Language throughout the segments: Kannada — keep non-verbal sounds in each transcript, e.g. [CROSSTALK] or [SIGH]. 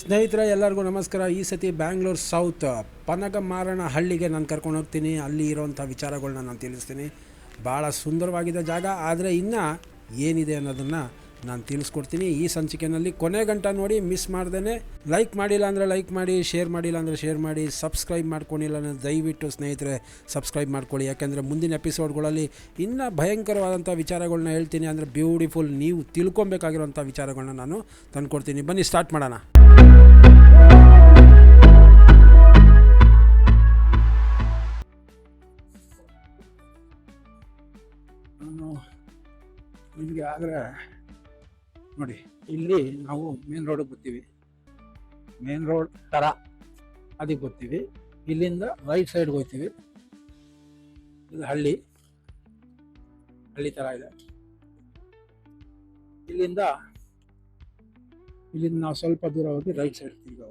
ಸ್ನೇಹಿತರೆ, ಎಲ್ಲರಿಗೂ ನಮಸ್ಕಾರ. ಈ ಸತಿ ಬ್ಯಾಂಗ್ಳೂರ್ ಸೌತ್ ಪನಗಮಾರಣ ಹಳ್ಳಿಗೆ ನಾನು ಕರ್ಕೊಂಡು ಹೋಗ್ತೀನಿ. ಅಲ್ಲಿ ಇರೋವಂಥ ವಿಚಾರಗಳನ್ನ ನಾನು ತಿಳಿಸ್ತೀನಿ. ಭಾಳ ಸುಂದರವಾಗಿದೆ ಜಾಗ, ಆದರೆ ಇನ್ನು ಏನಿದೆ ಅನ್ನೋದನ್ನು ನಾನು ತಿಳಿಸ್ಕೊಡ್ತೀನಿ. ಈ ಸಂಚಿಕೆಯಲ್ಲಿ ಕೊನೆ ಗಂಟ ನೋಡಿ ಮಿಸ್ ಮಾಡ್ದೇ ಲೈಕ್ ಮಾಡಿಲ್ಲ ಅಂದರೆ ಲೈಕ್ ಮಾಡಿ ಶೇರ್ ಮಾಡಿಲ್ಲ ಅಂದರೆ ಶೇರ್ ಮಾಡಿ ಸಬ್ಸ್ಕ್ರೈಬ್ ಮಾಡ್ಕೊಂಡಿಲ್ಲ ಅಂದರೆ ದಯವಿಟ್ಟು ಸ್ನೇಹಿತರೆ ಸಬ್ಸ್ಕ್ರೈಬ್ ಮಾಡ್ಕೊಳ್ಳಿ. ಯಾಕೆಂದರೆ ಮುಂದಿನ ಎಪಿಸೋಡ್ಗಳಲ್ಲಿ ಇನ್ನೂ ಭಯಂಕರವಾದಂಥ ವಿಚಾರಗಳನ್ನ ಹೇಳ್ತೀನಿ. ಅಂದರೆ ಬ್ಯೂಟಿಫುಲ್ ನೀವು ತಿಳ್ಕೊಬೇಕಾಗಿರೋಂಥ ವಿಚಾರಗಳನ್ನ ನಾನು ತಂದುಕೊಡ್ತೀನಿ. ಬನ್ನಿ ಸ್ಟಾರ್ಟ್ ಮಾಡೋಣ. ನಿಮಗೆ ಆದರೆ ನೋಡಿ, ಇಲ್ಲಿ ನಾವು ಮೇನ್ ರೋಡಿಗೆ ಬರ್ತೀವಿ. ಮೇನ್ ರೋಡ್ ಥರ ಅದಕ್ಕೆ ಬರ್ತೀವಿ. ಇಲ್ಲಿಂದ ರೈಟ್ ಸೈಡ್ಗೆ ಹೋಗ್ತೀವಿ. ಇದು ಹಳ್ಳಿ. ಹಳ್ಳಿ ಥರ ಇದೆ. ಇಲ್ಲಿಂದ ಇಲ್ಲಿಂದ ನಾವು ಸ್ವಲ್ಪ ದೂರ ಹೋಗಿ ರೈಟ್ ಸೈಡ್ ತಿರ್ಗಿ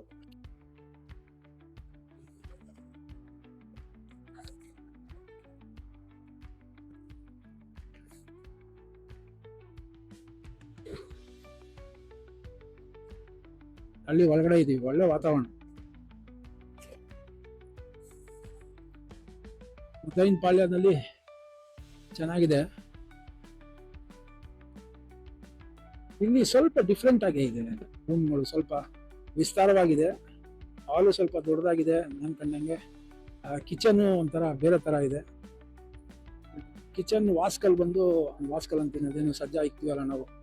ಹಳ್ಳಿ ಒಳಗಡೆ ಇದೀವಿ, ಒಳ್ಳೆ ವಾತಾವರಣ. ಉದಯನ್ ಪಾಳ್ಯದಲ್ಲಿ ಚೆನ್ನಾಗಿದೆ. ಇಲ್ಲಿ ಸ್ವಲ್ಪ ಡಿಫ್ರೆಂಟ್ ಆಗಿ ಇದೆ. ರೂಮ್ಗಳು ಸ್ವಲ್ಪ ವಿಸ್ತಾರವಾಗಿದೆ. ಹಾಲು ಸ್ವಲ್ಪ ದೊಡ್ಡದಾಗಿದೆ ನನ್ನ ಕಂಡಂಗೆ. ಕಿಚನ್ ಒಂಥರ ಬೇರೆ ಥರ ಇದೆ. ಕಿಚನ್ ವಾಸ್ಕಲ್ ಬಂದು, ವಾಸ್ಕಲ್ ಅಂತೀನಿ ಅದೇನು ಸಜ್ಜಾ ಇಕ್ತೀವಲ್ಲ ನಾವು.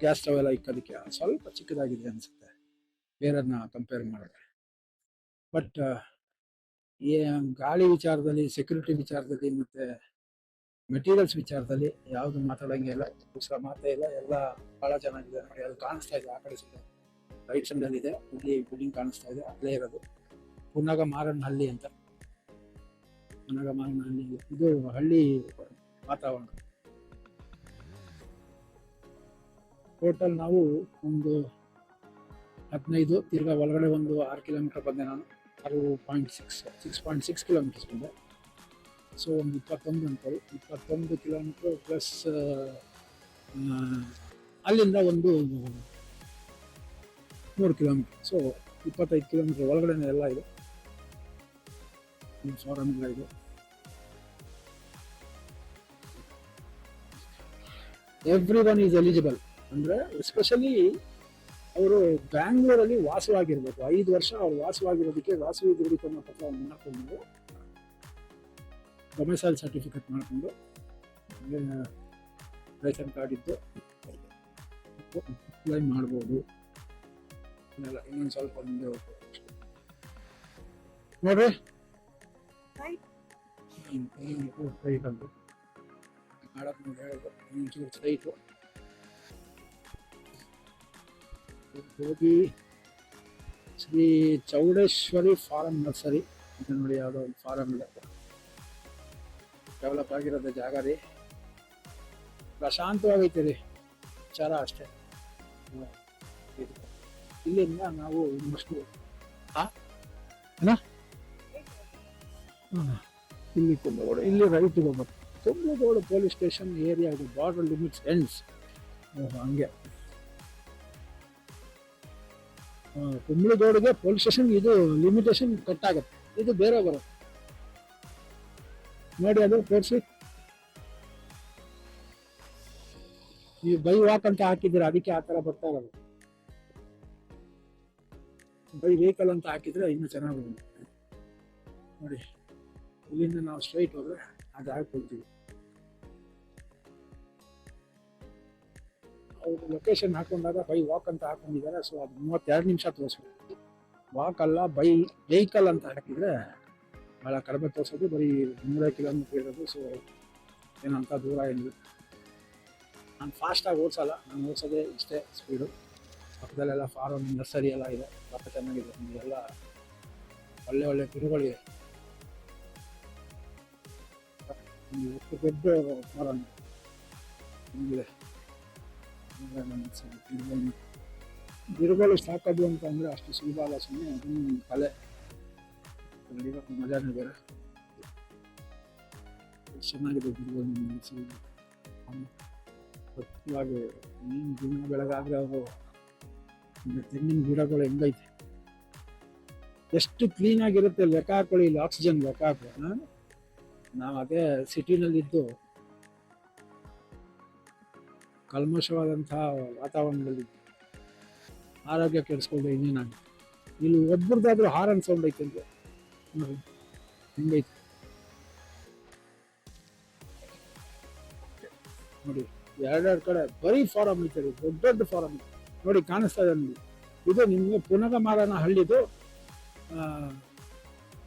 ಗ್ಯಾಸ್ ಸ್ಟವ್ ಎಲ್ಲ ಇಕ್ಕೋದಕ್ಕೆ ಸ್ವಲ್ಪ ಚಿಕ್ಕದಾಗಿದೆ ಅನಿಸುತ್ತೆ. ಬೇರೆದನ್ನ ಕಂಪೇರ್ ಮಾಡಿದ್ರೆ. ಬಟ್ ಈ ಗಾಳಿ ವಿಚಾರದಲ್ಲಿ ಸೆಕ್ಯೂರಿಟಿ ವಿಚಾರದಲ್ಲಿ ಮತ್ತು ಮೆಟೀರಿಯಲ್ಸ್ ವಿಚಾರದಲ್ಲಿ ಯಾವುದು ಮಾತಾಡೋಂಗೆ ಇಲ್ಲ, ಉಸಿರ ಮಾತೇ ಇಲ್ಲ, ಎಲ್ಲ ಭಾಳ ಚೆನ್ನಾಗಿದೆ ನೋಡಿ. ಅದು ಕಾಣಿಸ್ತಾ ಇದೆ ಆ ಕಡೆ ಸುತ್ತ ರೈಟ್ ಸೈಡಲ್ಲಿದೆ ಇಲ್ಲಿ ಬಿಲ್ಡಿಂಗ್ ಕಾಣಿಸ್ತಾ ಇದೆ. ಅಲ್ಲೇ ಇರೋದು. ಪುನಗ ಮಾರನಹಳ್ಳಿ ಅಂತ. ಪುನಗ ಮಾರನಹಳ್ಳಿ ಇದು ಹಳ್ಳಿ ವಾತಾವರಣ. ಟೋಟಲ್ ನಾವು ಒಂದು ಹದಿನೈದು, ತಿರ್ಗಾ ಒಳಗಡೆ ಒಂದು ಆರು ಕಿಲೋಮೀಟರ್ ಬಂದೆ ನಾನು. ಆರು point six six point six kilometres ಬಂದೆ. ಸೊ ಒಂದು ಇಪ್ಪತ್ತೊಂದು ಅಂತೇಳಿ. ಇಪ್ಪತ್ತೊಂದು ಕಿಲೋಮೀಟ್ರ್ ಪ್ಲಸ್ ಅಲ್ಲಿಂದ ಒಂದು ಮೂರು ಕಿಲೋಮೀಟ್ರ್ ಸೊ ಇಪ್ಪತ್ತೈದು ಕಿಲೋಮೀಟ್ರ್ ಒಳಗಡೆ ಎಲ್ಲ ಇದೆ. ಫಾರಮ್ ಎಲ್ಲ ಇದೆ. ಎವ್ರಿ ಒನ್ ಈಸ್ ಎಲಿಜಿಬಲ್ ಅಂದರೆ ಎಸ್ಪೆಷಲಿ ಅವರು ಬ್ಯಾಂಗ್ಳೂರಲ್ಲಿ ವಾಸವಾಗಿರ್ಬೇಕು. ಐದು ವರ್ಷ ಅವ್ರು ವಾಸವಾಗಿರೋದಕ್ಕೆ ವಾಸವಿ ದೃಢೀಕರಣ ಪತ್ರ ಮಾಡ್ಕೊಂಡು ಡೊಮೆಸೈಲ್ ಸರ್ಟಿಫಿಕೇಟ್ ಮಾಡಿಕೊಂಡು ರೇಷನ್ ಕಾರ್ಡ್ ಇದ್ದು ಅಪ್ಲೈ ಮಾಡ್ಬೋದು. ಇನ್ನೊಂದು ಸ್ವಲ್ಪ ಮುಂದೆ ನೋಡ್ರಿ. ಮಾಡೋದು ಹೇಳಿದ್ರು ಒಂಚೂರು ಸ್ಟ್ರೈಟು ಹೋಗಿ ಶ್ರೀ ಚೌಡೇಶ್ವರಿ ಫಾರಂ ನರ್ಸರಿ ಅಂತ ನೋಡಿ ಯಾವುದೋ ಒಂದು ಫಾರಂ ಇದೆ. ಡೆವಲಪ್ ಆಗಿರೋದು ಜಾಗ ರೀ. ಪ್ರಶಾಂತವಾಗೈತೆ ರೀ. ವಿಚಾರ ಅಷ್ಟೇ. ಇಲ್ಲಿಂದ ನಾವು ಇನ್ನಷ್ಟು. ಇಲ್ಲಿ ಕುಂದಗೋಡು ಇಲ್ಲಿ ರೈಟ್ ಹೋಗ್ಬೇಕು Kundagodu police station area border limits ends ಹಂಗೆ. ಕುಂಬಳಗೌಡಿಗೆ ಪೊಲೀಸ್ ಸ್ಟೇಷನ್ ಇದು ಲಿಮಿಟೇಷನ್ ಕಟ್ ಆಗುತ್ತೆ ಇದು ಬೇರೆ ಬರುತ್ತೆ. ನೋಡಿ ಅದು ತೋರಿಸಿ. ಈ ಬೈ ವಾಕ್ ಅಂತ ಹಾಕಿದ್ರೆ ಅದಕ್ಕೆ ಆ ಥರ ಬರ್ತಾ ಇರೋದು. ಬೈ ವೆಹಿಕಲ್ ಅಂತ ಹಾಕಿದ್ರೆ ಇನ್ನೂ ಚೆನ್ನಾಗಿ ನೋಡಿ, ಇಲ್ಲಿಂದ ನಾವು ಸ್ಟ್ರೈಟ್ ಹೋದ್ರೆ ಅದು ಹಾಕೊಳ್ತೀವಿ ಅವ್ರು ಲೊಕೇಶನ್ ಹಾಕೊಂಡಾಗ ಬೈ ವಾಕ್ ಅಂತ ಹಾಕೊಂಡಿದ್ದಾರೆ. ಸೊ ಅದು ಮೂವತ್ತೆರಡು ನಿಮಿಷ ತೋರಿಸ್ಬೇಕು. ವಾಕ್ ಅಲ್ಲ, ಬೈ ವೆಹಿಕಲ್ ಅಂತ ಹಾಕಿದ್ರೆ ಭಾಳ ಕಡಿಮೆ ತೋರಿಸೋದು. ಬರೀ ಮೂರೇ ಕಿಲೋಮೀಟ್ರ್ ಇರೋದು. ಸೊ ಏನಂತ ದೂರ ಏನಿಲ್ಲ. ನಾನು ಫಾಸ್ಟಾಗಿ ಓಡಿಸಲ್ಲ. ನಾನು ಓಡಿಸೋದೇ ಇಷ್ಟೇ ಸ್ಪೀಡು ಪಕ್ಕದಲ್ಲೆಲ್ಲ ಫಾರಮ್ ನರ್ಸರಿ ಎಲ್ಲ ಇದೆ. ಪಕ್ಕ ಚೆನ್ನಾಗಿದೆ. ಎಲ್ಲ ಒಳ್ಳೆ ಒಳ್ಳೆ ಗಿಡಗಳಿವೆ ದೊಡ್ಡ ಫಾರಮ್ ಇದೆ ಗಿಡಗಳು ಸಾಕೋದು ಅಂತ ಅಂದ್ರೆ ಅಷ್ಟು ಸುಲಭ ಅಲ್ಲ ಸುಮ್ಮನೆ ಅದನ್ನು ಕಲೆ. ಮಜಾನೇ ಬೇರೆ ಚೆನ್ನಾಗಿದೆ ಗಿಡಗಳು ನೀನು ದಿನ ಬೆಳಗಾದ್ರೆ ಅವರು ತೆಂಗಿನ ಗಿಡಗಳು ಹೆಂಗೈತೆ. ಎಷ್ಟು ಕ್ಲೀನಾಗಿರುತ್ತೆ ಲೆಕ್ಕ ಹಾಕೊಳ್ಳಿ, ಇಲ್ಲಿ ಆಕ್ಸಿಜನ್ ಲೆಕ್ಕ ಹಾಕೋ. ನಾವು ಅದೇ ಸಿಟಿನಲ್ಲಿದ್ದು ಕಲ್ಮಶವಾದಂತಹ ವಾತಾವರಣದಲ್ಲಿ ಆರೋಗ್ಯ ಕೆಡಿಸ್ಕೊಂಡು ಇನ್ನೇನಾಗ ಇಲ್ಲಿ ಒಬ್ಬರದಾದ್ರೂ ಹಾರನ್ ಸೌಂಡ್ ಐತೆ ನೋಡಿ ನೋಡಿ, ಎರಡೆರಡು ಕಡೆ ಬರೀ ಫಾರಮ್ ಐತೆ ದೊಡ್ಡ ದೊಡ್ಡ ಫಾರಮ್ ನೋಡಿ, ಕಾಣಿಸ್ತಾ ಇದೆ ನಿಮಗೆ ಇದು ನಿಮಗೆ ಪುನಗಮಾರನ ಹಳ್ಳಿದು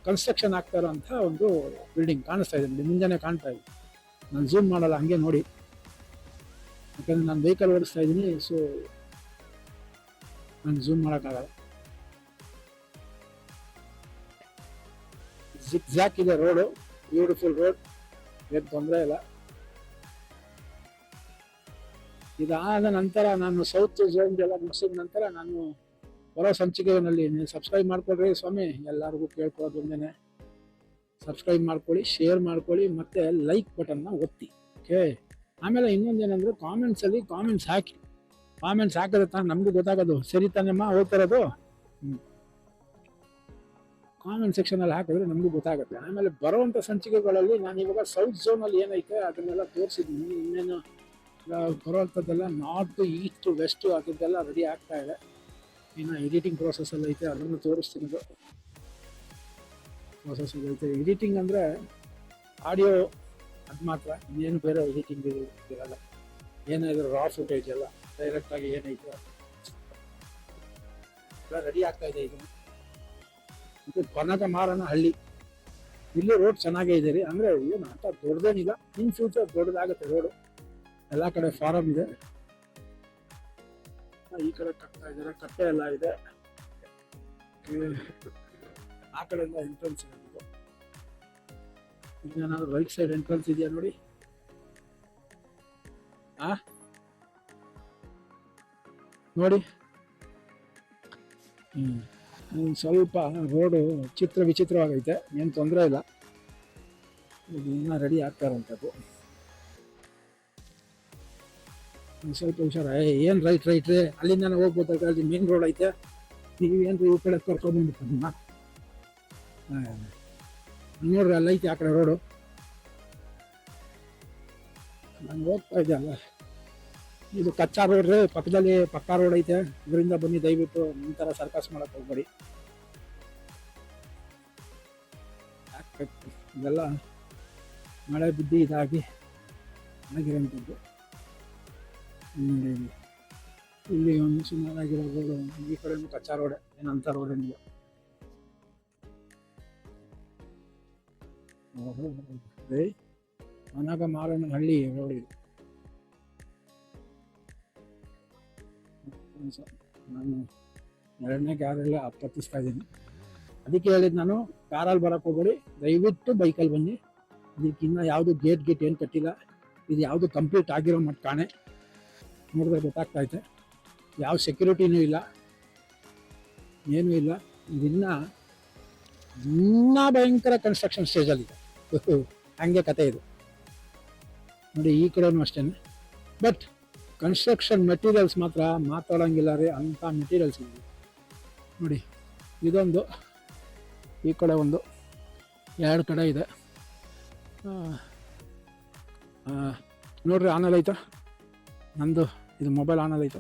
ಕನ್ಸ್ಟ್ರಕ್ಷನ್ ಆಗ್ತಾ ಇರೋಂಥ ಒಂದು ಬಿಲ್ಡಿಂಗ್ ಕಾಣಿಸ್ತಾ ಇದೆ ಮುಂಜಾನೆ ಕಾಣ್ತಾ ಇದೆ. ನಾನು ಜೂಮ್ ಮಾಡಲ್ಲ, ಹಂಗೆ ನೋಡಿ. ಯಾಕಂದ್ರೆ ನಾನು ವೆಹಿಕಲ್ ಓಡಿಸ್ತಾ ಇದ್ದೀನಿ ಸೊ ನಾನು ಝೂಮ್ ಮಾಡೋಕ್ಕಾಗಲ್ಲ. ಜಿಕ್ ಜಾಕ್ ಇದೆ ರೋಡು ಬ್ಯೂಟಿಫುಲ್ ರೋಡ್ ಏನು ತೊಂದರೆ ಇಲ್ಲ. ಇದಾದ ನಂತರ ನಾನು ಸೌತ್ ಝೋನ್ ಎಲ್ಲ ಮುಗಿಸಿದ ನಂತರ ನಾನು ಬರೋ ಸಂಚಿಕೆಯಲ್ಲಿ ನೀವು ಸಬ್ಸ್ಕ್ರೈಬ್ ಮಾಡ್ಕೊಳ್ರಿ ಸ್ವಾಮಿ, ಎಲ್ಲರಿಗೂ ಕೇಳ್ಕೊಳ್ಳೋದು ಒಂದೇನೆ ಸಬ್ಸ್ಕ್ರೈಬ್ ಮಾಡ್ಕೊಳ್ಳಿ ಶೇರ್ ಮಾಡ್ಕೊಳ್ಳಿ, ಮತ್ತು ಲೈಕ್ ಬಟನ್ನ ಒತ್ತಿ. ಓಕೆ ಆಮೇಲೆ ಇನ್ನೊಂದೇನೆಂದ್ರೆ ಕಾಮೆಂಟ್ಸ್ ಅಲ್ಲಿ ಕಾಮೆಂಟ್ಸ್ ಹಾಕಿ. ಕಾಮೆಂಟ್ಸ್ ಹಾಕಿದ್ರೆ ತಾನು ನಮಗೂ ಗೊತ್ತಾಗೋದು. ಸರಿ ತಾನೇಮ್ಮ ಹೋಗ್ತಿರೋದು ಕಾಮೆಂಟ್ ಸೆಕ್ಷನ್ ಅಲ್ಲಿ ಹಾಕಿದ್ರೆ ನಮಗೂ ಗೊತ್ತಾಗುತ್ತೆ. ಆಮೇಲೆ ಬರುವಂತ ಸಂಚಿಕೆಗಳಲ್ಲಿ ನಾನು ಇವಾಗ ಸೌತ್ ಝೋನ್ ಅಲ್ಲಿ ಏನೈತೆ ಅದನ್ನೆಲ್ಲ ತೋರಿಸಿದ್ದೀನಿ. ಇನ್ನೇನು ಬರುವಂಥದ್ದೆಲ್ಲ ನಾರ್ತ್ ಈಸ್ಟ್ ವೆಸ್ಟ್ ಅದಕ್ಕೆಲ್ಲ ರೆಡಿ ಆಗ್ತಾ ಇದೆ. ಇನ್ನು ಎಡಿಟಿಂಗ್ ಪ್ರೋಸೆಸ್ ಎಲ್ಲ ಐತೆ, ಅದನ್ನು ತೋರಿಸ್ತೀನಿ ಪ್ರೋಸೆಸ್ ಐತೆ. ಎಡಿಟಿಂಗ್ ಅಂದರೆ ಆಡಿಯೋ ಅದು ಮಾತ್ರ ಇನ್ನೇನು ಬೇರೆ ಎಡಿಟಿಂಗ್ ಇರಲ್ಲ. ಏನಾದರೂ ರಾ ಫುಟೇಜ್ ಎಲ್ಲ ಡೈರೆಕ್ಟಾಗಿ ಏನೈತೆ ಎಲ್ಲ ರೆಡಿ ಆಗ್ತಾ ಇದೆ ಇದು ಇದು ಕೊನದ ಮಾರನ ಹಳ್ಳಿ. ಇಲ್ಲಿ ರೋಡ್ ಚೆನ್ನಾಗೇ ಇದೆ ರೀ. ಅಂದರೆ ಏನು ಅಂತ ದೊಡ್ಡದೇನಿಲ್ಲ. ಇನ್ ಫ್ಯೂಚರ್ ದೊಡ್ಡದಾಗುತ್ತೆ ರೋಡು ಎಲ್ಲ ಕಡೆ ಫಾರಮ್ ಇದೆ. ಈ ಕಡೆ ಕಟ್ತಾ ಇದ್ದಾರೆ. ಕಟ್ಟೆ ಎಲ್ಲ ಇದೆ. ಆ ಕಡೆಯಿಂದ ಎಂಟ್ರೆನ್ಸ್ ಇದೆ. ಇನ್ನೇನಾದ್ರು ರೈಟ್ ಸೈಡ್ ಎಂಟ್ರೆನ್ಸ್ ಇದೆಯಾ ನೋಡಿ? ಆ? ನೋಡಿ. ಹ್ಞೂ ಸ್ವಲ್ಪ ರೋಡು ಚಿತ್ರ ವಿಚಿತ್ರವಾಗೈತೆ, ಏನು ತೊಂದರೆ ಇಲ್ಲ. ಇದು ಇನ್ನೂ ರೆಡಿ ಆಗ್ತಾರಂಥದ್ದು ಸ್ವಲ್ಪ ಹುಷಾರ. ಏನು ರೈಟ್ ರೈಟ್ ರೀ? ಅಲ್ಲಿಂದ ಹೋಗ್ಬೋದಾಗ ಅಲ್ಲಿ ಮೇನ್ ರೋಡ್ ಐತೆ. ನೀವೇನು ಈ ಕಡೆ ಕರ್ಕೊಂಡ್ಬಂದ್ಬಿಟ್ಟು ನಮ್ಮ ನೋಡ್ರಿ ಅಲ್ಲಿ, ಐತಿ ಆ ಕಡೆ ರೋಡು ನಂಗೆ ಹೋಗ್ತಾ ಇದೆ ಅಲ್ಲ. ಇದು ಕಚ್ಚಾ ರೋಡ್ ರೀ, ಪಕ್ಕದಲ್ಲಿ ಪಕ್ಕಾ ರೋಡ್ ಐತೆ. ಇದರಿಂದ ಬನ್ನಿ, ದಯವಿಟ್ಟು ನಿಮ್ಮ ಥರ ಸರ್ಕಸ್ ಮಾಡೋಕೆ ಹೋಗ್ಬೇಡಿ. ಇದೆಲ್ಲ ಮಳೆ ಬಿದ್ದು ಇದಾಗಿ ಆಗಿರೋಂಥದ್ದು ಇಲ್ಲಿ. ಒಂದು ಸುಮಾರಾಗಿರೋ ರೋಡು ಈ ಕಡೆನೂ ಕಚ್ಚಾ ರೋಡ್ ಏನಂತ ರೋಡ್ ಏನಿಲ್ಲ ಮಾರನ ಹಳ್ಳಿ ಸ- ನಾನು ಎರಡನೇ ಕಾರಲ್ಲ ತಪ್ಪಿಸ್ತಾ ಇದ್ದೀನಿ ಅದಕ್ಕೆ ಹೇಳಿದ್ದು ನಾನು, ಕಾರಲ್ಲಿ ಬರಕ್ಕೆ ಹೋಗ್ಬೇಡಿ. ದಯವಿಟ್ಟು ಬೈಕಲ್ಲಿ ಬನ್ನಿ. ಇದಕ್ಕೆ ಇನ್ನೂ ಯಾವುದು ಗೇಟ್ ಗೇಟ್ ಏನು ಕಟ್ಟಿಲ್ಲ. ಇದು ಯಾವುದು ಕಂಪ್ಲೀಟ್ ಆಗಿರೋ ಮಟ್ಟ ಕಾಣೆ. ನೋಡಿದ್ರೆ ಗೊತ್ತಾಗ್ತಾ ಐತೆ. ಯಾವ ಸೆಕ್ಯೂರಿಟಿನೂ ಇಲ್ಲ. ಏನೂ ಇಲ್ಲ. ಇದನ್ನ ಇನ್ನೂ ಭಯಂಕರ ಕನ್ಸ್ಟ್ರಕ್ಷನ್ ಸ್ಟೇಜಲ್ಲಿದೆ ಹಂಗೆ ಕತೆ ಇದು. ನೋಡಿ, ಈ ಕಡೆನೂ ಅಷ್ಟೇ. ಬಟ್ ಕನ್ಸ್ಟ್ರಕ್ಷನ್ ಮೆಟೀರಿಯಲ್ಸ್ ಮಾತ್ರ ಮಾತಾಡೋಂಗಿಲ್ಲ ರೀ, ಅಂಥ ಮೆಟೀರಿಯಲ್ಸ್ ಇದೆ ನೋಡಿ, ಇದೊಂದು, ಈ ಕಡೆ ಒಂದು, ಎರಡು ಕಡೆ ಇದೆ. ನೋಡ್ರಿ ಆನಲ್ಲಿ ಐತಾ? ನಂದು, ಇದು ಮೊಬೈಲ್ ಆನಲ್ಲಿ ಐತ?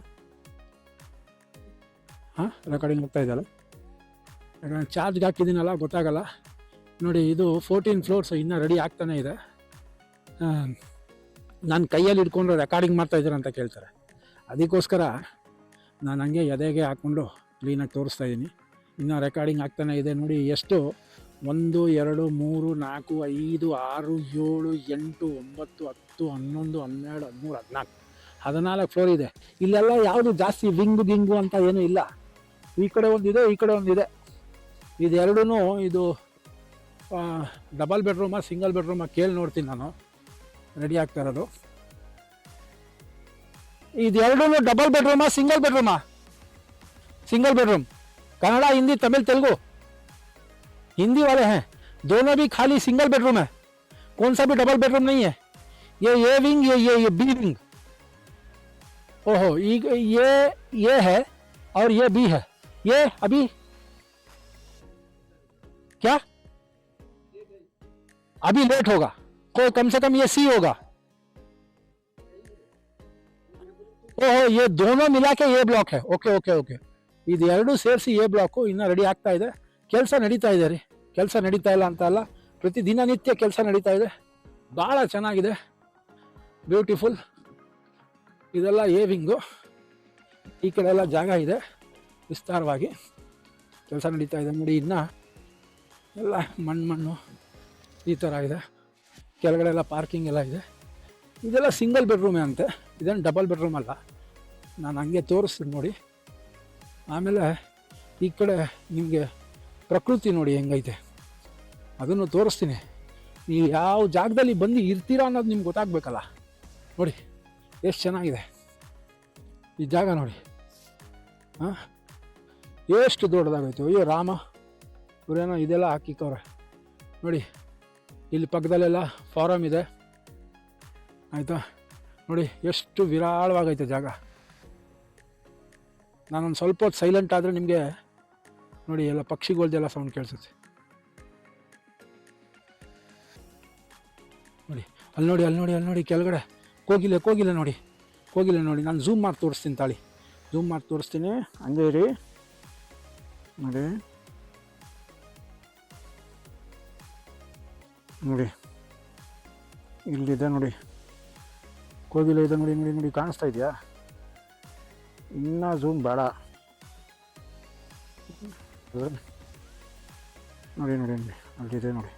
ಹಾಂ ರೆಕಾರ್ಡಿಂಗ್ ಹೋಗ್ತಾ ಇದೆಯಲ್ಲ? ಯಾಕಂದ್ರೆ ಚಾರ್ಜ್ಗೆ ಹಾಕಿದ್ದೀನಲ್ಲ, ಗೊತ್ತಾಗಲ್ಲ. ನೋಡಿ, ಇದು ಫೋರ್ಟೀನ್ ಫ್ಲೋರ್ಸ್ ಇನ್ನೂ ರೆಡಿ ಆಗ್ತಾನೆ ಇದೆ. ನಾನು ಕೈಯಲ್ಲಿ ಇಟ್ಕೊಂಡು ರೆಕಾರ್ಡಿಂಗ್ ಮಾಡ್ತಾ ಇದ್ದಾರೆ ಅಂತ ಕೇಳ್ತಾರೆ. ಅದಕ್ಕೋಸ್ಕರ ನಾನು ಹಂಗೆ ಎದೆಗೆ ಹಾಕ್ಕೊಂಡು ಕ್ಲೀನಾಗಿ ತೋರಿಸ್ತಾ ಇದ್ದೀನಿ ಇನ್ನೂ ರೆಕಾರ್ಡಿಂಗ್ ಆಗ್ತಾನೆ ಇದೆ. ನೋಡಿ, ಎಷ್ಟು? ಒಂದು, ಎರಡು, ಮೂರು, ನಾಲ್ಕು, ಐದು, ಆರು, ಏಳು, ಎಂಟು, ಒಂಬತ್ತು, ಹತ್ತು, ಹನ್ನೊಂದು, ಹನ್ನೆರಡು, ಹದಿಮೂರು, ಹದಿನಾಲ್ಕು. ಹದಿನಾಲ್ಕು ಫ್ಲೋರ್ ಇದೆ. ಇಲ್ಲೆಲ್ಲ ಯಾವುದು ಜಾಸ್ತಿ ವಿಂಗು ಗಿಂಗು ಅಂತ ಏನೂ ಇಲ್ಲ. ಈ ಕಡೆ ಒಂದಿದೆ, ಈ ಕಡೆ ಒಂದಿದೆ. ಇದೆರಡೂ ಇದು ಡಬಲ್ ಬೆಡ್ರೂಮಾ ಸಿಂಗಲ್ ಬೆಡ್ರೂಮಾ ಕೇಳಿ ನೋಡ್ತೀನಿ ನಾನು ರೆಡಿ ಆಗ್ತಾ ಇರೋದು ಇದೆರಡೂ ಡಬಲ್ ಬೆಡ್ರೂಮಾ single ಬೆಡ್ರೂಮಾ single bedroom Kannada Hindi Tamil Telugu Hindi वाले हैं दोनों भी खाली सिंगल बेडरूम है कौन सा भी डबल बेडरूम नहीं है ये ये विंग ये ये ये बी विंग ओहो ये ये ये है और ये बी है ये अभी क्या अभी लेट होगा कोई कम से कम ये सी होगा ಓಹೋ ये दोनों मिला के ये ಬ್ಲಾಕ್ है ಓಕೆ ಓಕೆ ಓಕೆ ಇದು ಎರಡು ಸೇರಿಸಿ ಎ ಬ್ಲಾಕು ಇನ್ನು ರೆಡಿ ಆಗ್ತಾ ಇದೆ ಕೆಲಸ ನಡೀತಾ ಇದೆ ರೀ ಕೆಲಸ ನಡೀತಾ ಇಲ್ಲ ಅಂತ ಅಲ್ಲ ಪ್ರತಿ ದಿನನಿತ್ಯ ಕೆಲಸ ನಡೀತಾ ಇದೆ ಭಾಳ ಚೆನ್ನಾಗಿದೆ ಬ್ಯೂಟಿಫುಲ್ ಇದೆಲ್ಲ ಎ ವಿಂಗು ಈ ಕಡೆ ಎಲ್ಲ ಜಾಗ ಇದೆ ವಿಸ್ತಾರವಾಗಿ ಕೆಲಸ ನಡೀತಾ ಇದೆ ನೋಡಿ ಇನ್ನು ಎಲ್ಲ ಮಣ್ಣು ಮಣ್ಣು ಈ ಥರ ಇದೆ ಕೆಳಗಡೆ ಎಲ್ಲ ಪಾರ್ಕಿಂಗ್ ಎಲ್ಲ ಇದೆ. ಇದೆಲ್ಲ ಸಿಂಗಲ್ ಬೆಡ್ರೂಮೇ ಅಂತೆ. ಇದೇನು ಡಬಲ್ ಬೆಡ್ರೂಮ್ ಅಲ್ಲ. ನಾನು ಹಂಗೆ ತೋರಿಸ್ತೀನಿ ನೋಡಿ. ಆಮೇಲೆ ಈ ಕಡೆ ನಿಮಗೆ ಪ್ರಕೃತಿ ನೋಡಿ ಹೆಂಗೈತೆ. ಅದನ್ನು ತೋರಿಸ್ತೀನಿ. ನೀವು ಯಾವ ಜಾಗದಲ್ಲಿ ಬಂದು ಇರ್ತೀರಾ ಅನ್ನೋದು ನಿಮ್ಗೆ ಗೊತ್ತಾಗಬೇಕಲ್ಲ. ನೋಡಿ, ಎಷ್ಟು ಚೆನ್ನಾಗಿದೆ. ಈ ಜಾಗ ನೋಡಿ. ಹಾಂ ಎಷ್ಟು ದೊಡ್ಡದಾಗೈತೆ ಅಯ್ಯೋ, ರಾಮ. ಇವರೇನೋ ಇದೆಲ್ಲ ಹಾಕಿಕ್ಕವ್ರೆ. ನೋಡಿ. ಇಲ್ಲಿ ಪಕ್ಕದಲ್ಲೆಲ್ಲ ಫಾರಮ್ ಇದೆ. ಆಯಿತಾ? ನೋಡಿ, ಎಷ್ಟು ವಿರಾಳವಾಗೈತೆ ಜಾಗ. ನಾನೊಂದು ಸ್ವಲ್ಪ ಹೊತ್ತು ಸೈಲೆಂಟ್ ಆದರೆ ನಿಮಗೆ ನೋಡಿ ಎಲ್ಲ ಪಕ್ಷಿಗಳ್ದೆಲ್ಲ ಸೌಂಡ್ ಕೇಳಿಸುತ್ತೆ. ನೋಡಿ, ಅಲ್ಲಿ ನೋಡಿ ಅಲ್ಲಿ ನೋಡಿ ಅಲ್ಲಿ ನೋಡಿ, ಕೆಳಗಡೆ. ಕೋಗಿಲೆ ಕೋಗಿಲೆ ನೋಡಿ. ಕೋಗಿಲೆ ನೋಡಿ, ನಾನು ಝೂಮ್ ಮಾಡಿ ತೋರಿಸ್ತೀನಿ ತಾಳಿ. ಝೂಮ್ ಮಾಡಿ ತೋರಿಸ್ತೀನಿ. ಹಂಗೆ ಇರಿ. ನೋಡಿ. ನೋಡಿ. ಇಲ್ಲಿದೆ ನೋಡಿ. ಕೋಗಿಲೆ ಇದೆ ನೋಡಿ ನೋಡಿ ನೋಡಿ, ಕಾಣಿಸ್ತಾ ಇದೆಯಾ? ಇನ್ನೂ ಝೂಮ್ ಬೇಡ. ನೋಡಿ ನೋಡಿ ನೋಡಿ ಅಲ್ಲಿದೆ ನೋಡಿ.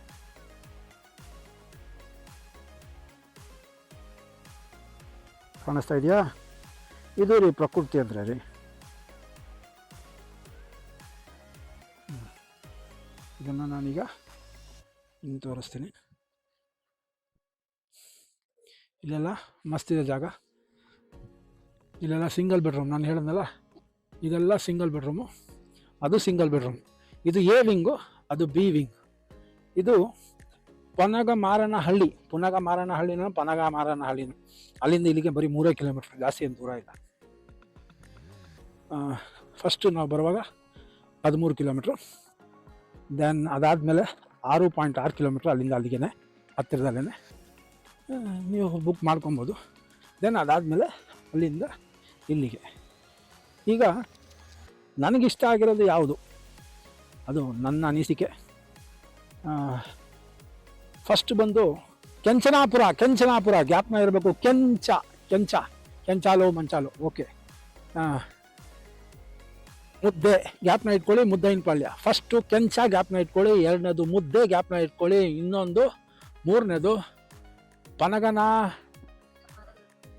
ಕಾಣಿಸ್ತಾ ಇದೆಯಾ? ಇದು ರೀ ಪ್ರಕೃತಿ ಅಂದರೆ ರೀ. ಇದನ್ನು ನಾನೀಗ ಹಿಂಗೆ ತೋರಿಸ್ತೀನಿ. ಇಲ್ಲೆಲ್ಲ ಮಸ್ತಿದೆ ಜಾಗ. ಇಲ್ಲೆಲ್ಲ ಸಿಂಗಲ್ ಬೆಡ್ರೂಮ್ ನಾನು ಹೇಳಿದ್ನಲ್ಲ? ಇದೆಲ್ಲ ಸಿಂಗಲ್ ಬೆಡ್ರೂಮು ಅದು ಸಿಂಗಲ್ ಬೆಡ್ರೂಮ್ ಇದು ಎ ವಿಂಗು ಅದು ಬಿ ವಿಂಗ್ ಇದು ಪನಗ ಮಾರನಹಳ್ಳಿ ಪುನಗ ಮಾರನ ಹಳ್ಳಿನ ಪನಗ ಮಾರನ ಹಳ್ಳಿನ ಅಲ್ಲಿಂದ ಇಲ್ಲಿಗೆ ಬರೀ ಮೂರೇ ಕಿಲೋಮೀಟ್ರ್ ಜಾಸ್ತಿ ಏನು ದೂರ ಇಲ್ಲ. ಫಸ್ಟು ನಾವು ಬರುವಾಗ ಹದಿಮೂರು ಕಿಲೋಮೀಟ್ರು ದೆನ್ ಅದಾದಮೇಲೆ ಆರು ಪಾಯಿಂಟ್ ಆರು ಕಿಲೋಮೀಟ್ರ್ ಅಲ್ಲಿಂದ ಅಲ್ಲಿಗೆ ಹತ್ತಿರದಲ್ಲೇ ನೀವು ಬುಕ್ ಮಾಡ್ಕೊಬೋದು. ದೆನ್ ಅದಾದಮೇಲೆ ಅಲ್ಲಿಂದ ಇಲ್ಲಿಗೆ. ಈಗ ನನಗಿಷ್ಟ ಆಗಿರೋದು ಯಾವುದು? ಅದು ನನ್ನ ಅನಿಸಿಕೆ. ಫಸ್ಟ್ ಬಂದು ಕೆಂಚನಾಪುರ ಕೆಂಚನಾಪುರ ಜ್ಞಾಪನ ಇರಬೇಕು. ಕೆಂಚ ಕೆಂಚ, ಕೆಂಚಾಲು, ಮಂಚಾಲು. ಓಕೆ ಮುದ್ದೆ ಗ್ಯಾಪ್ನ ಇಟ್ಕೊಳ್ಳಿ ಮುದ್ದೈನ ಪಾಳ್ಯ. ಫಸ್ಟು ಕೆಂಚ ಗ್ಯಾಪ್ನ ಇಟ್ಕೊಳ್ಳಿ, ಎರಡನೇದು ಮುದ್ದೆ ಗ್ಯಾಪ್ನ ಇಟ್ಕೊಳ್ಳಿ, ಇನ್ನೊಂದು ಮೂರನೇದು ಪನಗನ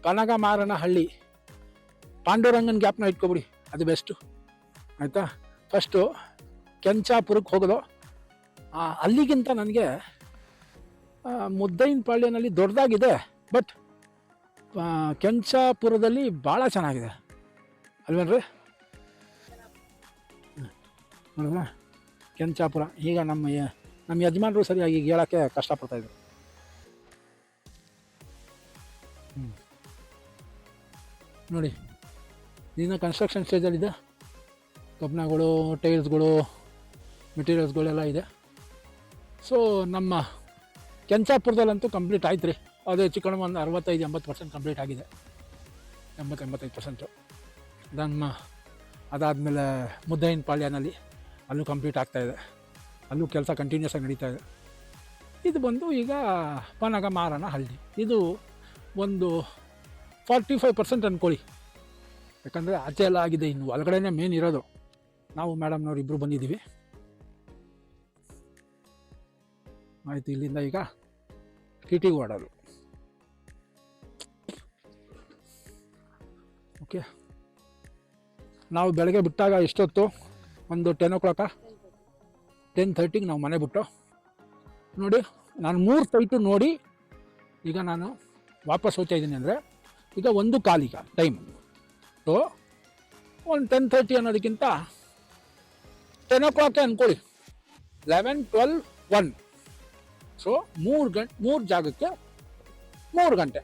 ಪನಗ ಮಾರನ ಹಳ್ಳಿ ಪಾಂಡುರಂಗನ ಗ್ಯಾಪ್ನ ಇಟ್ಕೊಬಿಡಿ, ಅದು ಬೆಸ್ಟು ಆಯಿತಾ? ಫಸ್ಟು ಕೆಂಚಾಪುರಕ್ಕೆ ಹೋಗೋದು. ಅಲ್ಲಿಗಿಂತ ನನಗೆ ಮುದ್ದೈನ ಪಾಳ್ಯನಲ್ಲಿ ದೊಡ್ಡದಾಗಿದೆ ಬಟ್ ಕೆಂಚಾಪುರದಲ್ಲಿ ಭಾಳ ಚೆನ್ನಾಗಿದೆ. ಅಲ್ವೇನ್ರಿ? ನೋಡಿದ್ರ ಕೆಂಚಾಪುರ. ಈಗ ನಮ್ಮ ನಮ್ಮ ಯಜಮಾನರು ಸರಿಯಾಗಿ ಈಗ ಹೇಳೋಕ್ಕೆ ಕಷ್ಟಪಡ್ತಾಯಿದ್ರು ಹ್ಞೂ ನೋಡಿ, ಇನ್ನು ಕನ್ಸ್ಟ್ರಕ್ಷನ್ ಸ್ಟೇಜಲ್ಲಿದೆ ಕಬ್ಬಿಣಗಳು ಟೈಲ್ಸ್ಗಳು ಮೆಟೀರಿಯಲ್ಸ್ಗಳೆಲ್ಲ ಇದೆ. ಸೊ ನಮ್ಮ ಕೆಂಚಾಪುರದಲ್ಲಂತೂ ಕಂಪ್ಲೀಟ್ ಆಯ್ತು ರೀ ಅದೇ ಕಡಿಮೆ ಒಂದು ಅರವತ್ತೈದು, ಎಂಬತ್ತು ಪರ್ಸೆಂಟ್ ಕಂಪ್ಲೀಟ್ ಆಗಿದೆ. ಎಂಬತ್ತೆಂಬತ್ತೈದು ಪರ್ಸೆಂಟು ನಮ್ಮ ಅದಾದಮೇಲೆ ಮುದ್ದೈನ ಪಾಳ್ಯನಲ್ಲಿ ಅಲ್ಲೂ ಕಂಪ್ಲೀಟ್ ಆಗ್ತಾಯಿದೆ ಅಲ್ಲೂ ಕೆಲಸ ಕಂಟಿನ್ಯೂಸ್ ಆಗಿ ನಡೀತಾ ಇದೆ. ಇದು ಬಂದು ಈಗ ಪನಗ ಮಾರನ ಹಳ್ಳಿ. ಇದು ಒಂದು ಫಾರ್ಟಿ ಫೈವ್ ಪರ್ಸೆಂಟ್ ಅಂದ್ಕೊಳ್ಳಿ ಯಾಕಂದರೆ ಆಚೆ ಎಲ್ಲ ಆಗಿದೆ ಇನ್ನು. ಒಳಗಡೆನೇ ಮೇನ್ ಇರೋದು. ನಾವು ಮೇಡಮ್ನವ್ರು ಇಬ್ಬರು ಬಂದಿದ್ದೀವಿ. ಆಯಿತು, ಇಲ್ಲಿಂದ ಈಗ ಟಿ ಟಿಗೆ ಓಡೋದು. ಓಕೆ ನಾವು ಬೆಳಗ್ಗೆ ಬಿಟ್ಟಾಗ ಎಷ್ಟೊತ್ತು? ಒಂದು ಟೆನ್ ಓ ಕ್ಲಾಕ ಟೆನ್ ಥರ್ಟಿಗೆ ನಾವು ಮನೆ ಬಿಟ್ಟು ನೋಡಿ, ನಾನು ಮೂರು ಸೈಟು ನೋಡಿ, ಈಗ ನಾನು ವಾಪಸ್ ಹೋಗ್ತಾ ಇದ್ದೀನಿ ಅಂದರೆ, ಈಗ ಒಂದು ಕಾಲಿಗೆ ಟೈಮ್ ಸೊ ಒಂದು ಟೆನ್ ತರ್ಟಿ ಅನ್ನೋದಕ್ಕಿಂತ ಟೆನ್ ಓ ಕ್ಲಾಕೆ ಅಂದ್ಕೊಳ್ಳಿ ಲೆವೆನ್ ಟ್ವೆಲ್ ಒನ್ ಸೊ ಮೂರು ಗಂಟೆ ಮೂರು ಜಾಗಕ್ಕೆ ಮೂರು ಗಂಟೆ.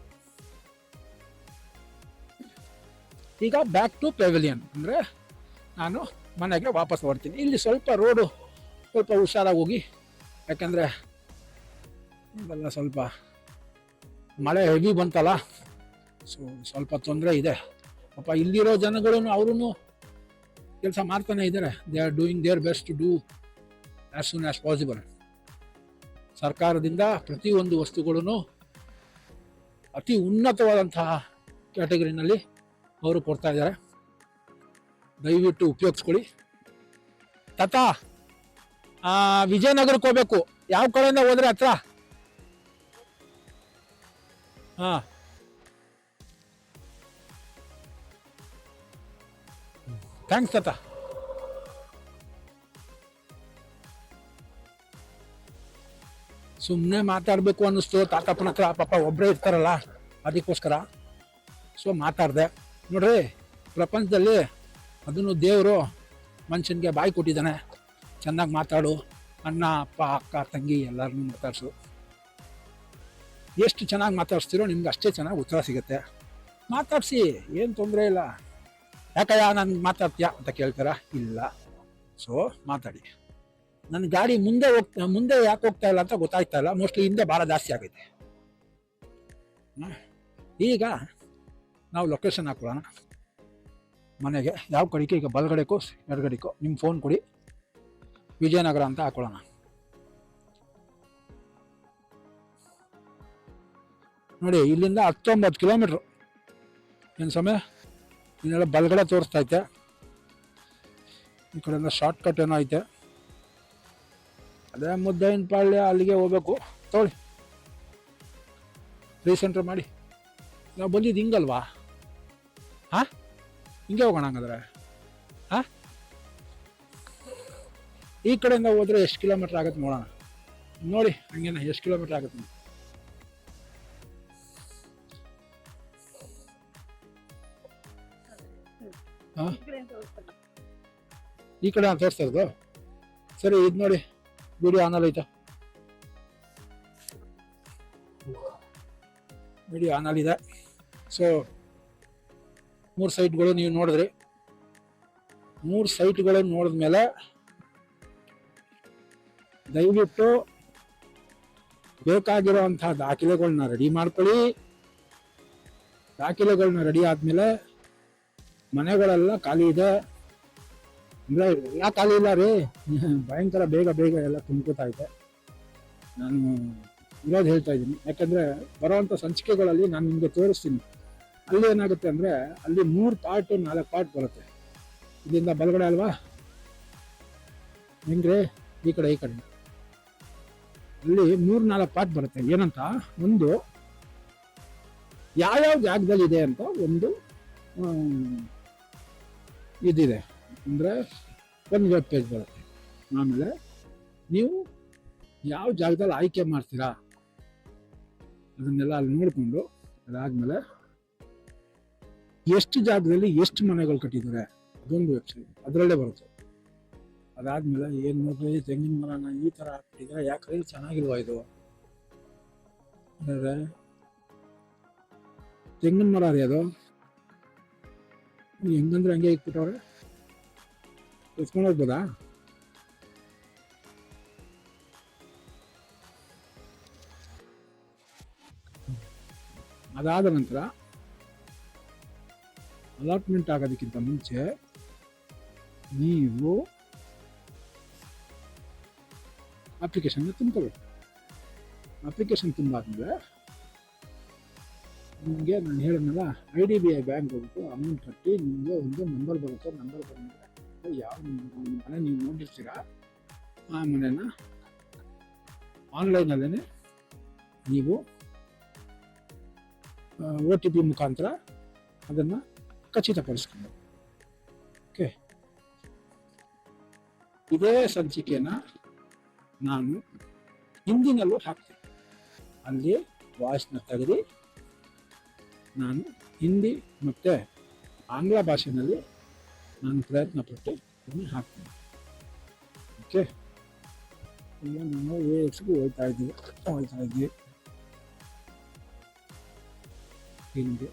ಈಗ ಬ್ಯಾಕ್ ಟು ಪೆವಿಲಿಯನ್ ಅಂದರೆ, ನಾನು ಮನೆಗೆ ವಾಪಸ್ ಬರ್ತೀನಿ ಇಲ್ಲಿ ಸ್ವಲ್ಪ ರೋಡು ಸ್ವಲ್ಪ ಹುಷಾರಾಗಿ ಹೋಗಿ ಯಾಕಂದರೆ ಇದೆಲ್ಲ ಸ್ವಲ್ಪ ಮಳೆ ಹೆವಿ ಬಂತಲ್ಲ ಸೊ ಸ್ವಲ್ಪ ತೊಂದರೆ ಇದೆ. ಪಾಪ ಇಲ್ಲಿರೋ ಜನಗಳು ಅವರು ಕೆಲಸ ಮಾಡ್ತಾನೆ ಇದ್ದಾರೆ they are doing their best to do as soon as possible ಸರ್ಕಾರದಿಂದ ಪ್ರತಿಯೊಂದು ವಸ್ತುಗಳನ್ನು ಅತಿ ಉನ್ನತವಾದಂತಹ ಕ್ಯಾಟಗರಿನಲ್ಲಿ ಅವರು ಕೊಡ್ತಾ ಇದ್ದಾರೆ. ದಯವಿಟ್ಟು ಉಪಯೋಗಿಸ್ಕೊಳ್ಳಿ. ತಾತ ವಿಜಯನಗರಕ್ಕೆ ಹೋಗ್ಬೇಕು. ಯಾವ ಕಡೆಯಿಂದ ಹೋದ್ರೆ ಹತ್ರ? ಹಾ. ಥ್ಯಾಂಕ್ಸ್ ತಾತ. ಸುಮ್ಮನೆ ಮಾತಾಡಬೇಕು ಅನ್ನಿಸ್ತು. ತಾತಪ್ಪನ ಹತ್ರ ಪಾಪ ಒಬ್ಬರೇ ಇರ್ತಾರಲ್ಲ, ಅದಕ್ಕೋಸ್ಕರ. ಸೊ ಮಾತಾಡಿದೆ. ನೋಡ್ರಿ, ಪ್ರಪಂಚದಲ್ಲಿ ಅದನ್ನು ದೇವರು ಮನುಷ್ಯನಿಗೆ ಬಾಯಿ ಕೊಟ್ಟಿದ್ದಾನೆ. ಚೆನ್ನಾಗಿ ಮಾತಾಡು. ಅಣ್ಣ, ಅಪ್ಪ, ಅಕ್ಕ, ತಂಗಿ ಎಲ್ಲರನ್ನೂ ಮಾತಾಡಿಸು. ಎಷ್ಟು ಚೆನ್ನಾಗಿ ಮಾತಾಡಿಸ್ತೀರೋ ನಿಮ್ಗೆ ಅಷ್ಟೇ ಚೆನ್ನಾಗಿ ಉತ್ತರ ಸಿಗುತ್ತೆ. ಮಾತಾಡಿಸಿ, ಏನು ತೊಂದರೆ ಇಲ್ಲ. ಯಾಕಯ್ಯ, ನಾನು ಮಾತಾಡ್ತೀಯ ಅಂತ ಕೇಳ್ತಾರ? ಇಲ್ಲ. ಸೊ ಮಾತಾಡಿ. ನನ್ನ ಗಾಡಿ ಮುಂದೆ ಹೋಗ್ತಾ ಮುಂದೆ ಯಾಕೆ ಹೋಗ್ತಾ ಇಲ್ಲ ಅಂತ ಗೊತ್ತಾಗ್ತಾ ಇಲ್ಲ. ಮೋಸ್ಟ್ಲಿ ಹಿಂದೆ ಭಾಳ ಜಾಸ್ತಿ ಆಗೈತೆ. ಈಗ ನಾವು ಲೊಕೇಶನ್ ಹಾಕೊಳ್ಳೋಣ. ಮನೆಗೆ. ಯಾವ ಕಡೆಗೆ? ಈಗ ಬಲಗಡೆಕೋ ಎಡಗಡೆಕೋ ನಿಮ್ಮ ಫೋನ್ ಕೊಡಿ. ವಿಜಯನಗರ ಅಂತ ಹಾಕೊಳ್ಳೋಣ. ನೋಡಿ, ಇಲ್ಲಿಂದ ಹತ್ತೊಂಬತ್ತು ಕಿಲೋಮೀಟ್ರು. ಏನು ಸಮಯ ಇನ್ನೆಲ್ಲ ಬಲಗಡೆ ತೋರಿಸ್ತಾ ಐತೆ ಈ ಕಡೆಯಿಂದ ಶಾರ್ಟ್ಕಟ್ ಏನೋ ಐತೆ. ಅದೇ ಮುದ್ದೈನ ಪಾಳ್ಯ ಅಲ್ಲಿಗೆ ಹೋಗ್ಬೇಕು. ತೊಗೊಳ್ಳಿ. ರೀಸೆಂಟ್ರ್ ಮಾಡಿ. ನಾವು ಬಂದಿದ್ದು ಹಿಂಗಲ್ವಾ? ಹಾ? ಹಿಂಗೆ ಹೋಗೋಣ ಹಂಗಾದ್ರೆ? ಹಾ? ಈ ಕಡೆಯಿಂದ ಹೋದ್ರೆ ಎಷ್ಟು ಕಿಲೋಮೀಟರ್ ಆಗುತ್ತೆ ನೋಡೋಣ. ನೋಡಿ, ಹಂಗೇನ, ಎಷ್ಟು ಕಿಲೋಮೀಟರ್ ಆಗುತ್ತೆ ಈ ಕಡೆ ನಾನು ತೋರಿಸ್ತಾ ಇರೋದು? ಸರಿ, ಇದು ನೋಡಿ ವಿಡಿಯೋ ಆನಲ್ ಐತ. ವಿಡಿಯೋ ಇದೆ. ಸೊ ಮೂರು ಸೈಟ್ಗಳು ನೀವು ನೋಡಿದ್ರಿ. ಮೂರು ಸೈಟ್ಗಳು ನೋಡಿದ್ಮೇಲೆ ದಯವಿಟ್ಟು ಬೇಕಾಗಿರುವಂತಹ ದಾಖಲೆಗಳನ್ನ ರೆಡಿ ಮಾಡ್ಕೊಳ್ಳಿ. ದಾಖಲೆಗಳನ್ನ ರೆಡಿ ಆದ್ಮೇಲೆ ಮನೆಗಳೆಲ್ಲ ಖಾಲಿ ಇದೆ. ಅಂದ್ರೆ ಎಲ್ಲ ಖಾಲಿ ಇಲ್ಲ ರೀ. [LAUGHS] ಭಯಂಕರ ಬೇಗ ಬೇಗ ಎಲ್ಲ ತುಂಬ್ಕೋತಾ ಇದೆ. ನಾನು ಇರೋದು ಹೇಳ್ತಾ ಇದ್ದೀನಿ. ಯಾಕಂದ್ರೆ ಬರುವಂತ ಸಂಚಿಕೆಗಳಲ್ಲಿ ನಾನು ನಿಮಗೆ ತೋರಿಸ್ತೀನಿ. ಅಲ್ಲಿ ಏನಾಗುತ್ತೆ ಅಂದರೆ ಅಲ್ಲಿ ಮೂರು ಪಾರ್ಟು ನಾಲ್ಕು ಪಾರ್ಟ್ ಬರುತ್ತೆ. ಇಲ್ಲಿಂದ ಬಲಗಡೆ ಅಲ್ವಾ? ಹೆಂಗ್ರೆ, ಈ ಕಡೆ ಈ ಕಡೆ. ಅಲ್ಲಿ ಮೂರು, ನಾಲ್ಕು ಪಾರ್ಟ್ ಬರುತ್ತೆ. ಏನಂತ? ಒಂದು ಯಾವ್ಯಾವ ಜಾಗದಲ್ಲಿ ಇದೆ ಅಂತ ಒಂದು ಇದಿದೆ. ಅಂದರೆ ಒಂದು ವೆಬ್ ಪೇಜ್ ಬರುತ್ತೆ. ಆಮೇಲೆ ನೀವು ಯಾವ ಜಾಗದಲ್ಲಿ ಆಯ್ಕೆ ಮಾಡ್ತೀರಾ? ಅದನ್ನೆಲ್ಲ ಅಲ್ಲಿ ನೋಡಿಕೊಂಡು ಅದಾದ್ಮೇಲೆ ಎಷ್ಟು ಜಾಗದಲ್ಲಿ ಎಷ್ಟು ಮನೆಗಳು ಕಟ್ಟಿದ್ದಾರೆ? ಅದೊಂದು ವೆಬ್ಸೈಟ್ ಅದರಲ್ಲೇ ಬರುತ್ತೆ. ಅದಾದ್ಮೇಲೆ ಏನ್ ನೋಡಿದ್ರೆ ತೆಂಗಿನ ಮರನ ಈ ತರ ಹಾಕ್ಬಿಟ್ಟಿದ್ರೆ ಯಾಕೆ ಚೆನ್ನಾಗಿಲ್ವಾ ಇದು? ಅಂದ್ರೆ ತೆಂಗಿನ ಮರ ರೀ ಅದು. ಹೆಂಗಂದ್ರೆ ಹಂಗೆ ಇಟ್ಬಿಟ್ಟವ್ರೆ? ಎತ್ಕೊಂಡು ಹೋಗ್ಬೋದಾ ಅದಾದ ನಂತರ ಅಲಾಟ್ಮೆಂಟ್ ಆಗೋದಕ್ಕಿಂತ ಮುಂಚೆ ನೀವು ಅಪ್ಲಿಕೇಶನ್ನ ತುಂಬ್ಕೋಬೇಕು. ಅಪ್ಲಿಕೇಶನ್ ತುಂಬಾದ್ಮೇಲೆ ನಿಮಗೆ ನಾನು ಹೇಳಿದ್ನಲ್ಲ I D B I bank ಹೋಗ್ಬಿಟ್ಟು ಅಮೌಂಟ್ ಕಟ್ಟಿ ನಿಮಗೆ ಒಂದು ನಂಬರ್ ಬರುತ್ತೆ ನಂಬರ್ ಬಂದರೆ ಯಾವ ಮನೆ ನೀವು ನೋಡಿರ್ತೀರ ಆ ಮನೆನ ಆನ್ಲೈನಲ್ಲೇ ನೀವು ಒ ಟಿ ಪಿ ಮುಖಾಂತರ ಅದನ್ನು ಖಚಿತಪಡಿಸ್ಕೊಂಡು ಓಕೆ. ಇದೇ ಸಂಚಿಕೆನ ನಾನು ಹಿಂದಿನಲ್ಲೂ ಹಾಕ್ತೀನಿ. ಅಲ್ಲಿ ವಾಯ್ಸ್ನ ತೆಗೆದು ನಾನು ಹಿಂದಿ ಮತ್ತು ಆಂಗ್ಲ ಭಾಷೆಯಲ್ಲಿ ನಾನು ಪ್ರಯತ್ನ ಪಟ್ಟು ಅದನ್ನು ಹಾಕ್ತೀನಿ. ಓಕೆ. ಈಗ ನಾವು ಎ ಎಕ್ಸ್ಗೆ ಹೋಗ್ತಾ ಇದ್ದೀವಿ ಹೋಗ್ತಾ ಇದ್ವಿ ಹಿಂದಿ.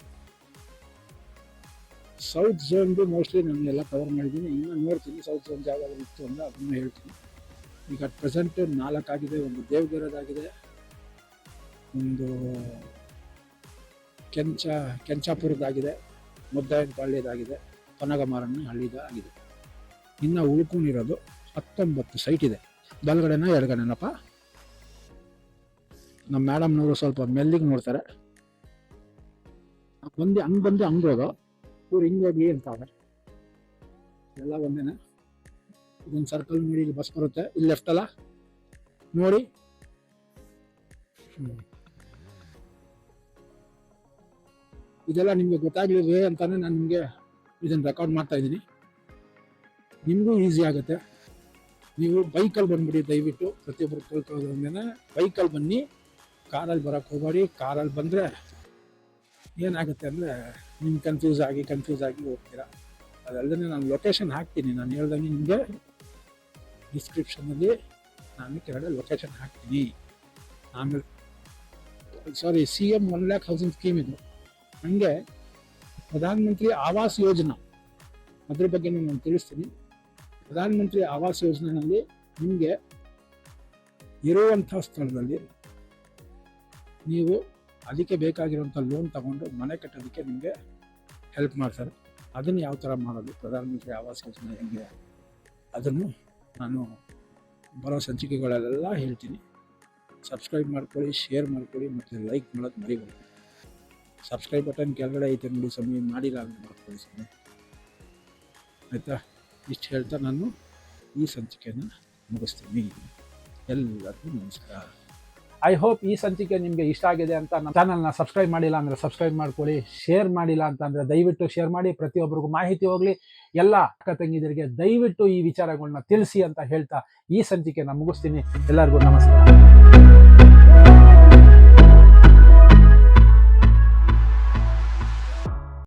ಸೌತ್ ಝೋನ್ದು ಮೋಸ್ಟ್ಲಿ ನಾನು ಎಲ್ಲ ಕವರ್ ಮಾಡಿದ್ದೀನಿ. ಇನ್ನು ನೋಡ್ತೀನಿ ಸೌತ್ ಝೋನ್ ಜಾಗ ಇತ್ತು ಅಂದರೆ ಅದನ್ನು ಹೇಳ್ತೀನಿ. ಈಗ ಅಟ್ ಪ್ರೆಸೆಂಟ್ ನಾಲ್ಕಾಗಿದೆ ಒಂದು ದೇವಗಿರೋದಾಗಿದೆ ಒಂದು ಕೆಂಚ ಕೆಂಚಾಪುರದಾಗಿದೆ ಮುದ್ದಾಯನಪಾಳ್ಯದಾಗಿದೆ ಪನಗಮಾರಣ್ಣ ಹಳ್ಳಿದ ಆಗಿದೆ. ಇನ್ನು ಉಳ್ಕೊಂಡಿರೋದು ಹತ್ತೊಂಬತ್ತು ಸೈಟ್ ಇದೆ. ಬಲಗಡೆನ ಎಡಗಡೆನಪ್ಪ? ನಮ್ಮ ಮೇಡಮ್ನವರು ಸ್ವಲ್ಪ ಮೆಲ್ಲಿಗೆ ನೋಡ್ತಾರೆ. ಬಂದು ಹಂಗೆ ಬಂದು ಹೋಗೋ ಅಂತ ಅಂತಾರೆ ಎಲ್ಲ ಒಂದೇನೆ? ಇದೊಂದು ಸರ್ಕಲ್ ನೋಡಿ, ಇಲ್ಲಿ ಬಸ್ ಬರುತ್ತೆ. ಇಲ್ಲಿ ಲೆಫ್ಟ್ ಅಲ್ಲ? ನೋಡಿ. ಇದೆಲ್ಲ ನಿಮಗೆ ಗೊತ್ತಾಗ್ಲಿದೆ ಅಂತಾನೆ ನಾನು ನಿಮಗೆ ಇದನ್ನ ರೆಕಾರ್ಡ್ ಮಾಡ್ತಾ ಇದ್ದೀನಿ. ನಿಮಗೂ ಈಸಿ ಆಗುತ್ತೆ. ನೀವು ಬೈಕಲ್ಲಿ ಬಂದ್ಬಿಡಿ ದಯವಿಟ್ಟು. ಪ್ರತಿಯೊಬ್ಬರು ತಿಳ್ಕೊಳ್ಳೋದ್ರಿಂದ ಬೈಕಲ್ಲಿ ಬನ್ನಿ. ಕಾರಲ್ಲಿ ಬರೋಕ್ಕೆ ಹೋಗಬೇಡಿ. ಕಾರಲ್ಲಿ ಬಂದರೆ ಏನಾಗುತ್ತೆ ಅಂದರೆ ನಿಮ್ಗೆ ಕನ್ಫ್ಯೂಸ್ ಆಗಿ ಕನ್ಫ್ಯೂಸ್ ಆಗಿ ಹೋಗ್ತೀರಾ? ಅದಲ್ಲದೆ ನಾನು ಲೊಕೇಶನ್ ಹಾಕ್ತೀನಿ. ನಾನು ಹೇಳ್ದಂಗೆ ನಿಮಗೆ ಡಿಸ್ಕ್ರಿಪ್ಷನಲ್ಲಿ ನಾನು ಕೆಳಗಡೆ ಲೊಕೇಶನ್ ಹಾಕ್ತೀನಿ. ಆಮೇಲೆ sorry C M one lakh housing scheme ಇದು. ಹಂಗೆ ಪ್ರಧಾನಮಂತ್ರಿ ಆವಾಸ್ ಯೋಜನಾ. ಅದ್ರ ಬಗ್ಗೆ ನಾನು ತಿಳಿಸ್ತೀನಿ. ಪ್ರಧಾನಮಂತ್ರಿ ಆವಾಸ್ ಯೋಜನೆಯಲ್ಲಿ ನಿಮಗೆ ಇರುವಂಥ ಸ್ಥಳದಲ್ಲಿ ನೀವು ಅದಕ್ಕೆ ಬೇಕಾಗಿರುವಂಥ ಲೋನ್ ತಗೊಂಡು ಮನೆ ಕಟ್ಟೋದಕ್ಕೆ ನಿಮಗೆ ಹೆಲ್ಪ್ ಮಾಡ್ತಾರೆ. ಅದನ್ನು ಯಾವ ಥರ ಮಾಡೋದು? ಪ್ರಧಾನಮಂತ್ರಿ ಆವಾಸ್ ಯೋಜನೆ ಹೆಂಗೆ ಅದನ್ನು ನಾನು ಬರೋ ಸಂಚಿಕೆಗಳಲ್ಲೆಲ್ಲ ಹೇಳ್ತೀನಿ. ಸಬ್ಸ್ಕ್ರೈಬ್ ಮಾಡ್ಕೊಳ್ಳಿ ಶೇರ್ ಮಾಡ್ಕೊಳ್ಳಿ ಮತ್ತು ಲೈಕ್ ಮಾಡೋದು ಮರಿಬೇಡಿ ಸಬ್ಸ್ಕ್ರೈಬ್ ಬಟನ್ ಕೆಳಗಡೆ ಐತೆ ನೋಡಿ ಸಮಯ ಮಾಡಿಲ್ಲ ಅಂತ ಮಾಡ್ಕೊಳ್ಳಿ ಸಮಯ ಆಯಿತಾ? ಇಷ್ಟು ಹೇಳ್ತಾ ನಾನು ಈ ಸಂಚಿಕೆಯನ್ನು ಮುಗಿಸ್ತೀನಿ. ಎಲ್ಲರಿಗೂ ನಮಸ್ಕಾರ. ಐ ಹೋಪ್ ಈ ಸಂಚಿಕೆ ನಿಮಗೆ ಇಷ್ಟ ಆಗಿದೆ ಅಂತ ನಮ್ಮ ಚಾನಲ್ನ ಸಬ್ಸ್ಕ್ರೈಬ್ ಮಾಡಿಲ್ಲ ಅಂದರೆ ಸಬ್ಸ್ಕ್ರೈಬ್ ಮಾಡ್ಕೊಳ್ಳಿ ಶೇರ್ ಮಾಡಿಲ್ಲ ಅಂತಂದರೆ ದಯವಿಟ್ಟು ಶೇರ್ ಮಾಡಿ, ಪ್ರತಿಯೊಬ್ಬರಿಗೂ ಮಾಹಿತಿ ಹೋಗಲಿ. ಎಲ್ಲ ಅಕ್ಕ ತಂಗಿದರಿಗೆ ದಯವಿಟ್ಟು ಈ ವಿಚಾರಗಳನ್ನ ತಿಳಿಸಿ ಅಂತ ಹೇಳ್ತಾ ಈ ಸಂಚಿಕೆ ನಾನು ಮುಗಿಸ್ತೀನಿ. ಎಲ್ಲರಿಗೂ ನಮಸ್ಕಾರ.